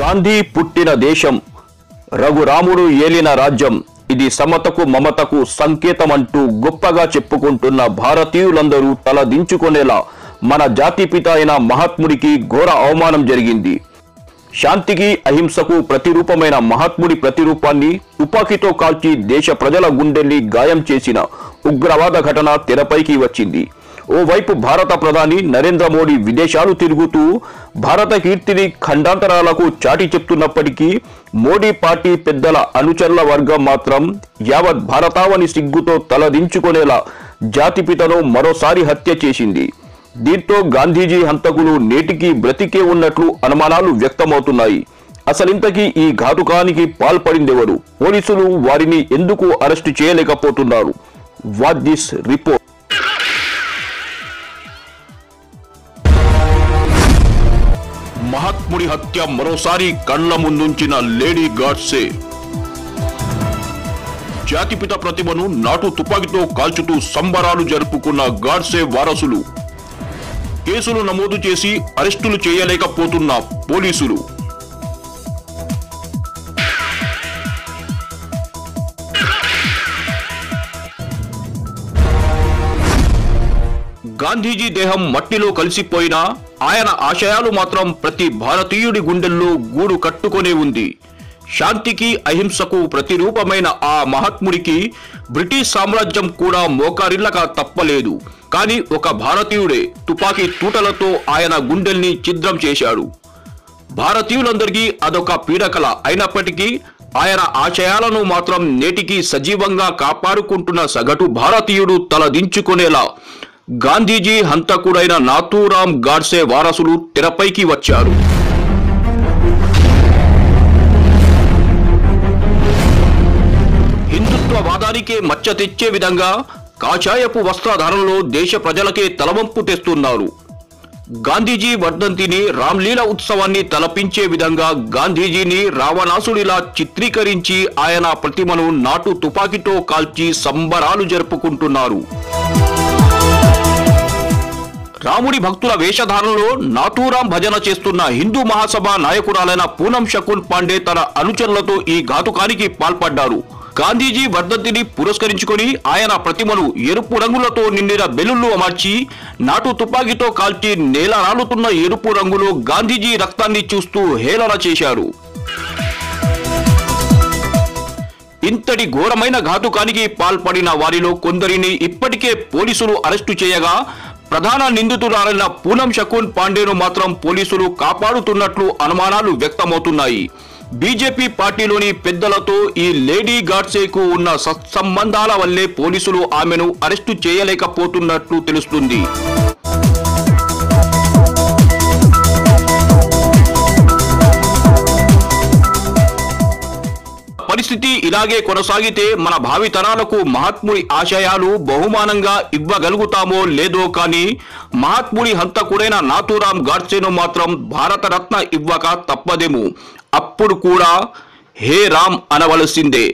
గాంధీ పుట్టిన దేశం. రఘురాముడు ఏలిన రాజ్యం. ఇది సమతకు మమతకు సంకేతమంటూ గొప్పగా చెప్పుకుంటున్న భారతీయులందరూ తల దించుకునేలా మన జాతిపిత అయిన మహాత్ముడికి ఘోర అవమానం జరిగింది. శాంతికి అహింసకు ప్రతిరూపమైన మహాత్ముడి ప్రతిరూపాన్ని తుపాకీతో కాల్చి దేశ ప్రజల గుండెల్ని గాయం చేసిన ఉగ్రవాద ఘటన తెరపైకి వచ్చింది. ఓవైపు భారత ప్రధాని నరేంద్ర మోడీ విదేశాలు తిరుగుతూ భారత కీర్తిని ఖండాంతరాలకు చాటి చెప్తున్నప్పటికీ మోడీ పార్టీ పెద్దల అనుచరుల వర్గం మాత్రం యావత్ భారతావని సిగ్గుతో తలదించుకునేలా జాతిపితను మరోసారి హత్య చేసింది. దీంతో గాంధీజీ హంతకులు నేటికి బ్రతికే ఉన్నట్లు అనుమానాలు వ్యక్తమవుతున్నాయి. అసలింతకీ ఈ ఘాతుకానికి పాల్పడిందెవరు? పోలీసులు వారిని ఎందుకు అరెస్టు చేయలేకపోతున్నారు? What this report? మహాత్ముడి హత్య మరోసారి కళ్ళ ముందుంచిన లేడీ గాడ్సే. జాతిపిత ప్రతిభను నాటు తుపాకీతో కాల్చుతూ సంబరాలు జరుపుకున్న గాడ్సే వారసులు. కేసులు నమోదు చేసి అరెస్టులు చేయలేకపోతున్న పోలీసులు. గాంధీజీ దేహం మట్టిలో కలిసిపోయినా ఆయన ఆశయాలు మాత్రం ప్రతి భారతీయుడి గుండెల్లో గూడు కట్టుకొనే ఉంది. శాంతికి అహింసకు ప్రతిరూపమైన ఆ మహాత్ముడికి బ్రిటిష్ సామ్రాజ్యం కూడా మోకారిల్లక తప్పలేదు. కానీ ఒక భారతీయుడే తుపాకీ తూటలతో ఆయన గుండెల్ని ఛిద్రం చేశాడు. భారతీయులందరికీ అదొక పీడకల. అయినప్పటికీ ఆయన ఆశయాలను మాత్రం నేటికి సజీవంగా కాపాడుకుంటున్న సగటు భారతీయుడు తలదించుకునేలా గాంధీజీ హంతకుడైన నాథూరాం గాడ్సే వారసులు తెరపైకి వచ్చారు. హిందుత్వవాదానికే మచ్చ తెచ్చే విధంగా కాషాయపు వస్త్రధారణలో దేశ ప్రజలకే తలవంపు తెస్తున్నారు. గాంధీజీ వర్ధంతిని రామ్లీల ఉత్సవాన్ని తలపించే విధంగా గాంధీజీని రావణాసుడిలా చిత్రీకరించి ఆయన ప్రతిమను నాటు తుపాకీతో కాల్చి సంబరాలు జరుపుకుంటున్నారు. రాముడి భక్తుల వేషధారణలో నాతూరాం భజన చేస్తున్న హిందూ మహాసభ నాయకురాలైన పూనం శకున్ పాండే తన అనుచరులతో ఈ ఘాతుకానికి పాల్పడ్డారు. గాంధీజీ వర్ధంతిని పురస్కరించుకొని ఆయన ప్రతిమను ఎరుపు రంగులతో నిండిన బెలుళ్ళు అమర్చి నాటు తుపాకీతో కాల్చి నేల రాలుతున్న ఎరుపు రంగులో గాంధీజీ రక్తాన్ని చూస్తూ హేళన చేశారు. ఇంతటి ఘోరమైన ఘాతుకానికి పాల్పడిన వారిలో కొందరిని ఇప్పటికే పోలీసులు అరెస్టు చేయగా ప్రధాన నిందితురాలైన పూనం శకున్ పాండేను మాత్రం పోలీసులు కాపాడుతున్నట్లు అనుమానాలు వ్యక్తమవుతున్నాయి. బీజేపీ పార్టీలోని పెద్దలతో ఈ లేడీ గాడ్సేకు ఉన్న సత్సంబంధాల వల్లే పోలీసులు ఆమెను అరెస్టు చేయలేకపోతున్నట్లు తెలుస్తుంది. ఇలాగే కొనసాగితే మన భావితరాలకు మహాత్ముడి ఆశయాలు బహుమానంగా ఇవ్వగలుగుతామో లేదో కానీ మహాత్ముడి హంతకుడైన నాథూరాం గాడ్సేను మాత్రం భారతరత్న ఇవ్వక తప్పదేమో. అప్పుడు కూడా హే రామ్ అనవలసిందే.